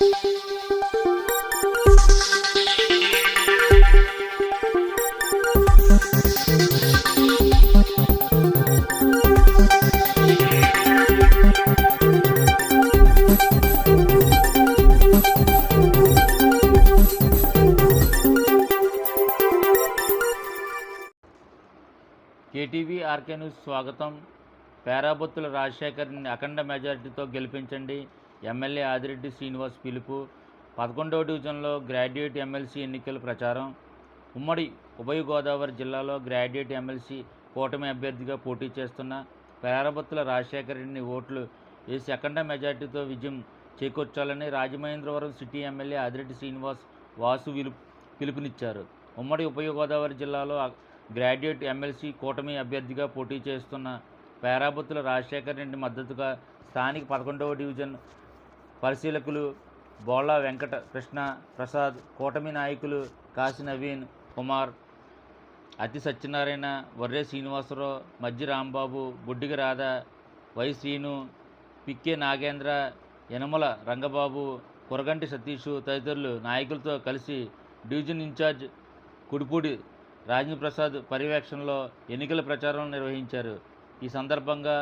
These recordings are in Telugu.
కేటీవీ ఆర్కే న్యూస్ స్వాగతం. పేరాబొత్తుల రాజశేఖర్ని అఖండ మెజారిటీతో గెలిపించండి. ఎమ్మెల్యే ఆదిరెడ్డి శ్రీనివాస్ పిలుపు. పదకొండవ డివిజన్లో గ్రాడ్యుయేట్ ఎమ్మెల్సీ ఎన్నికల ప్రచారం. ఉమ్మడి ఉభయ గోదావరి జిల్లాలో గ్రాడ్యుయేట్ ఎమ్మెల్సీ కూటమి అభ్యర్థిగా పోటీ చేస్తున్న పేరబత్తుల రాజశేఖర్ రెడ్డిని ఓట్లు వేసి అఖండ మెజార్టీతో విజయం చేకూర్చాలని రాజమహేంద్రవరం సిటీ ఎమ్మెల్యే ఆదిరెడ్డి శ్రీనివాస్ వాసు పిలుపునిచ్చారు. ఉమ్మడి ఉభయ గోదావరి జిల్లాలో గ్రాడ్యుయేట్ ఎమ్మెల్సీ కూటమి అభ్యర్థిగా పోటీ చేస్తున్న పేరాబత్తుల రాజశేఖర్ రెడ్డి మద్దతుగా స్థానిక పదకొండవ డివిజన్ పరిశీలకులు బోళ్ళ వెంకట కృష్ణ ప్రసాద్ కూటమి నాయకులు కాశీ నవీన్ కుమార్ అతి సత్యనారాయణ వర్రే శ్రీనివాసరావు మజ్జి రాంబాబు బుడ్డిగ రాధ వై శ్రీను పిక్కే నాగేంద్ర యనమల రంగబాబు కురగంటి సతీష్ తదితరులు నాయకులతో కలిసి డివిజన్ ఇన్ఛార్జ్ కుడిపూడి రాజేంద్ర ప్రసాద్ పర్యవేక్షణలో ఎన్నికల ప్రచారం నిర్వహించారు. ఈ సందర్భంగా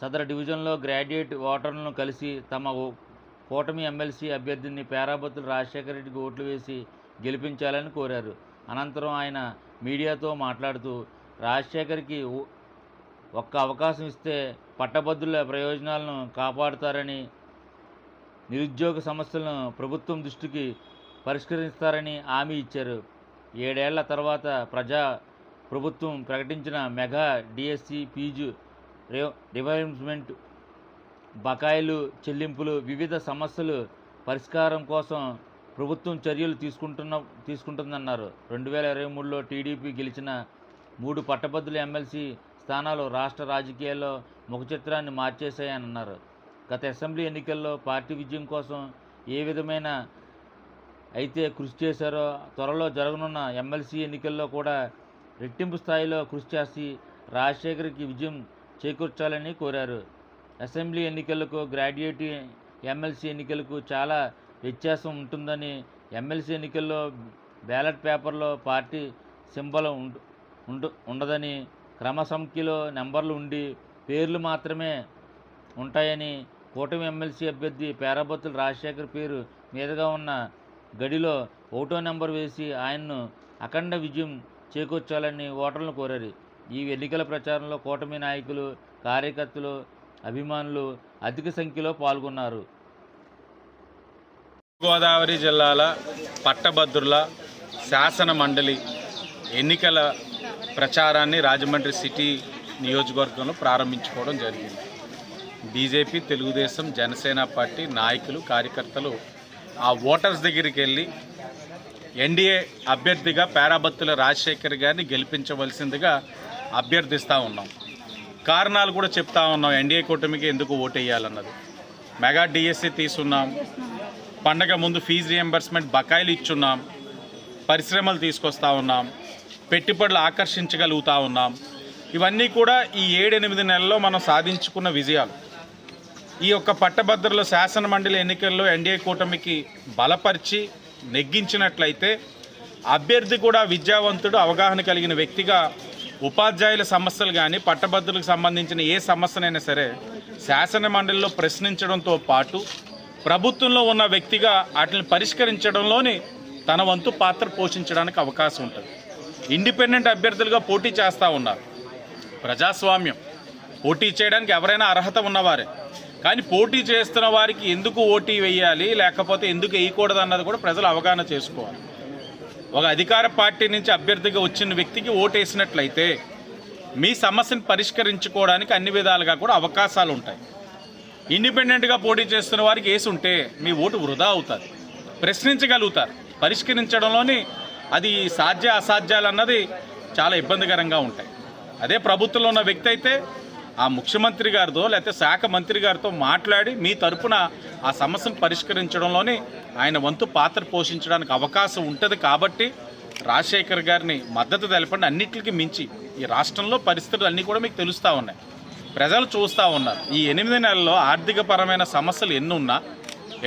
సదర డివిజన్లో గ్రాడ్యుయేట్ ఓటర్లను కలిసి తమ ఓ- కూటమి ఎమ్మెల్సీ అభ్యర్థిని పేరాబత్తులు రాజశేఖర రెడ్డికి ఓట్లు వేసి గెలిపించాలని కోరారు. అనంతరం ఆయన మీడియాతో మాట్లాడుతూ రాజశేఖర్కి ఒక్క అవకాశం ఇస్తే పట్టభద్రుల ప్రయోజనాలను కాపాడుతారని నిరుద్యోగ సమస్యలను ప్రభుత్వం దృష్టికి పరిష్కరిస్తారని హామీ ఇచ్చారు. ఏడేళ్ళ తర్వాత ప్రజా ప్రభుత్వం ప్రకటించిన మెగా డిఎస్సి ఫీజు రివైర్మెంట్ బకాయిలు చెల్లింపులు వివిధ సమస్యలు పరిష్కారం కోసం ప్రభుత్వం చర్యలు తీసుకుంటున్న తీసుకుంటుందన్నారు. రెండు వేల ఇరవై మూడులో టీడీపీ గెలిచిన మూడు పట్టభద్రుల ఎమ్మెల్సీ స్థానాలు రాష్ట్ర రాజకీయాల్లో ముఖ చిత్రాన్ని మార్చేశాయని అన్నారు గత అసెంబ్లీ ఎన్నికల్లో పార్టీ విజయం కోసం ఏ విధమైన అయితే కృషి చేశారో త్వరలో జరగనున్న ఎమ్మెల్సీ ఎన్నికల్లో కూడా రెట్టింపు స్థాయిలో కృషి చేసి రాజశేఖర్కి విజయం చేకూర్చాలని కోరారు. అసెంబ్లీ ఎన్నికలకు గ్రాడ్యుయేట్ ఎమ్మెల్సీ ఎన్నికలకు చాలా వ్యత్యాసం ఉంటుందని ఎమ్మెల్సీ ఎన్నికల్లో బ్యాలెట్ పేపర్లో పార్టీ సింబల్ ఉండ- ఉండు ఉండదని క్రమ సంఖ్యలో నెంబర్లు ఉండి పేర్లు మాత్రమే ఉంటాయని కూటమి ఎమ్మెల్సీ అభ్యర్థి పేరాబత్తుల రాజశేఖర్ పేరు మీదుగా ఉన్న గడిలో ఓటో నెంబర్ వేసి ఆయన్ను అఖండ విజయం చేకూర్చాలని ఓటర్లను కోరారు. ఈ ఎన్నికల ప్రచారంలో కూటమి నాయకులు కార్యకర్తలు అభిమానులు అధిక సంఖ్యలో పాల్గొన్నారు. గోదావరి జిల్లాల పట్టభద్రుల శాసన మండలి ఎన్నికల ప్రచారాన్ని రాజమండ్రి సిటీ నియోజకవర్గంలో ప్రారంభించుకోవడం జరిగింది. బీజేపీ తెలుగుదేశం జనసేన పార్టీ నాయకులు కార్యకర్తలు ఆ ఓటర్స్ దగ్గరికి వెళ్ళి ఎన్డీఏ అభ్యర్థిగా పేరాబత్తుల రాజశేఖర్ గారిని గెలిపించవలసిందిగా అభ్యర్థిస్తూ ఉన్నాం. కారణాలు కూడా చెప్తా ఉన్నాం. ఎన్డీఏ కూటమికి ఎందుకు ఓటేయాలన్నది. మెగా డిఎస్సి తీసున్నాం పండగ ముందు ఫీజు రియంబర్స్మెంట్ బకాయిలు ఇచ్చున్నాం. పరిశ్రమలు తీసుకొస్తా ఉన్నాం. పెట్టుబడులు ఆకర్షించగలుగుతా ఉన్నాం. ఇవన్నీ కూడా ఈ ఏడెనిమిది నెలల్లో మనం సాధించుకున్న విజయాలు. ఈ యొక్క పట్టభద్రుల శాసన మండలి ఎన్నికల్లో ఎన్డీఏ కూటమికి బలపరిచి నెగ్గించినట్లయితే అభ్యర్థి కూడా విద్యావంతుడు అవగాహన కలిగిన వ్యక్తిగా ఉపాధ్యాయుల సమస్యలు కానీ పట్టభద్రులకు సంబంధించిన ఏ సమస్యనైనా సరే శాసన మండలిలో ప్రశ్నించడంతో పాటు ప్రభుత్వంలో ఉన్న వ్యక్తిగా వాటిని పరిష్కరించడంలోని తన వంతు పాత్ర పోషించడానికి అవకాశం ఉంటుంది. ఇండిపెండెంట్ అభ్యర్థులుగా పోటీ చేస్తూ ఉన్నారు. ప్రజాస్వామ్యం. పోటీ చేయడానికి ఎవరైనా అర్హత ఉన్నవారే. కానీ పోటీ చేస్తున్న వారికి ఎందుకు ఓటీ వేయాలి లేకపోతే ఎందుకు వేయకూడదు అన్నది కూడా ప్రజలు అవగాహన చేసుకోవాలి. ఒక అధికార పార్టీ నుంచి అభ్యర్థిగా వచ్చిన వ్యక్తికి ఓటేసినట్లయితే మీ సమస్యను పరిష్కరించుకోవడానికి అన్ని విధాలుగా కూడా అవకాశాలు ఉంటాయి. ఇండిపెండెంట్గా పోటీ చేస్తున్న వారికి వేసి ఉంటే మీ ఓటు వృధా అవుతుంది. ప్రశ్నించగలుగుతారు. పరిష్కరించడంలోని అది సాధ్య అసాధ్యాలు అన్నది చాలా ఇబ్బందికరంగా ఉంటాయి. అదే ప్రభుత్వంలో ఉన్న వ్యక్తి అయితే ఆ ముఖ్యమంత్రి గారితో లేకపోతే శాఖ మంత్రి గారితో మాట్లాడి మీ తరపున ఆ సమస్యను పరిష్కరించడంలోని ఆయన వంతు పాత్ర పోషించడానికి అవకాశం ఉంటుంది కాబట్టి రాజశేఖర్ గారిని మద్దతు తెలపండి. అన్నిటికీ మించి ఈ రాష్ట్రంలో పరిస్థితులు అన్నీ కూడా మీకు తెలుస్తూ ఉన్నాయి. ప్రజలు చూస్తూ ఉన్నారు. ఈ ఎనిమిది నెలల్లో ఆర్థికపరమైన సమస్యలు ఎన్ని ఉన్నా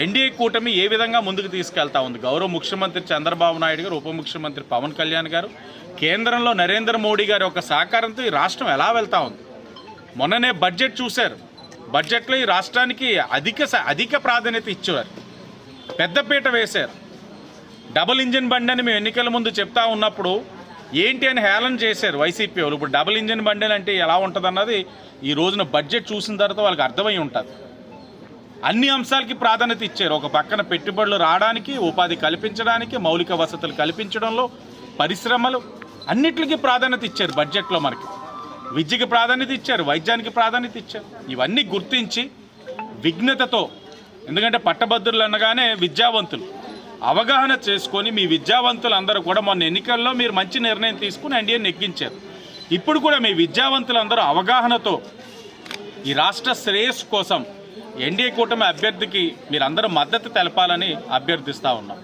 ఎన్డీఏ కూటమి ఏ విధంగా ముందుకు తీసుకెళ్తా ఉంది? గౌరవ ముఖ్యమంత్రి చంద్రబాబు నాయుడు గారు ఉప ముఖ్యమంత్రి పవన్ కళ్యాణ్ గారు కేంద్రంలో నరేంద్ర మోడీ గారి యొక్క సహకారంతో ఈ రాష్ట్రం ఎలా వెళ్తా ఉంది? మొన్ననే బడ్జెట్ చూశారు. బడ్జెట్లో ఈ రాష్ట్రానికి అధిక అధిక ప్రాధాన్యత ఇచ్చారు పెద్దపీట వేశారు. డబుల్ ఇంజిన్ బండి అని మేము ఎన్నికల ముందు చెప్తా ఉన్నప్పుడు ఏంటి అని హేళన చేశారు వైసీపీ వాళ్ళు. ఇప్పుడు డబుల్ ఇంజిన్ బండి అంటే ఎలా ఉంటుంది అన్నది ఈ రోజున బడ్జెట్ చూసిన తర్వాత వాళ్ళకి అర్థమై ఉంటుంది. అన్ని అంశాలకి ప్రాధాన్యత ఇచ్చారు. ఒక పక్కన పెట్టుబడులు రావడానికి ఉపాధి కల్పించడానికి మౌలిక వసతులు కల్పించడంలో పరిశ్రమలు అన్నిటికీ ప్రాధాన్యత ఇచ్చారు బడ్జెట్లో మనకి. విద్యకి ప్రాధాన్యత ఇచ్చారు వైద్యానికి ప్రాధాన్యత ఇచ్చారు. ఇవన్నీ గుర్తించి విఘ్నతతో ఎందుకంటే పట్టభద్రులు అనగానే విద్యావంతులు. అవగాహన చేసుకొని మీ విద్యావంతులు అందరూ కూడా మొన్న ఎన్నికల్లో మీరు మంచి నిర్ణయం తీసుకుని ఎన్డీఏ నెగ్గించారు. ఇప్పుడు కూడా మీ విద్యావంతులందరూ అవగాహనతో ఈ రాష్ట్ర శ్రేయస్సు కోసం ఎన్డీఏ కూటమి అభ్యర్థికి మీరందరూ మద్దతు తెలపాలని అభ్యర్థిస్తూ ఉన్నాం.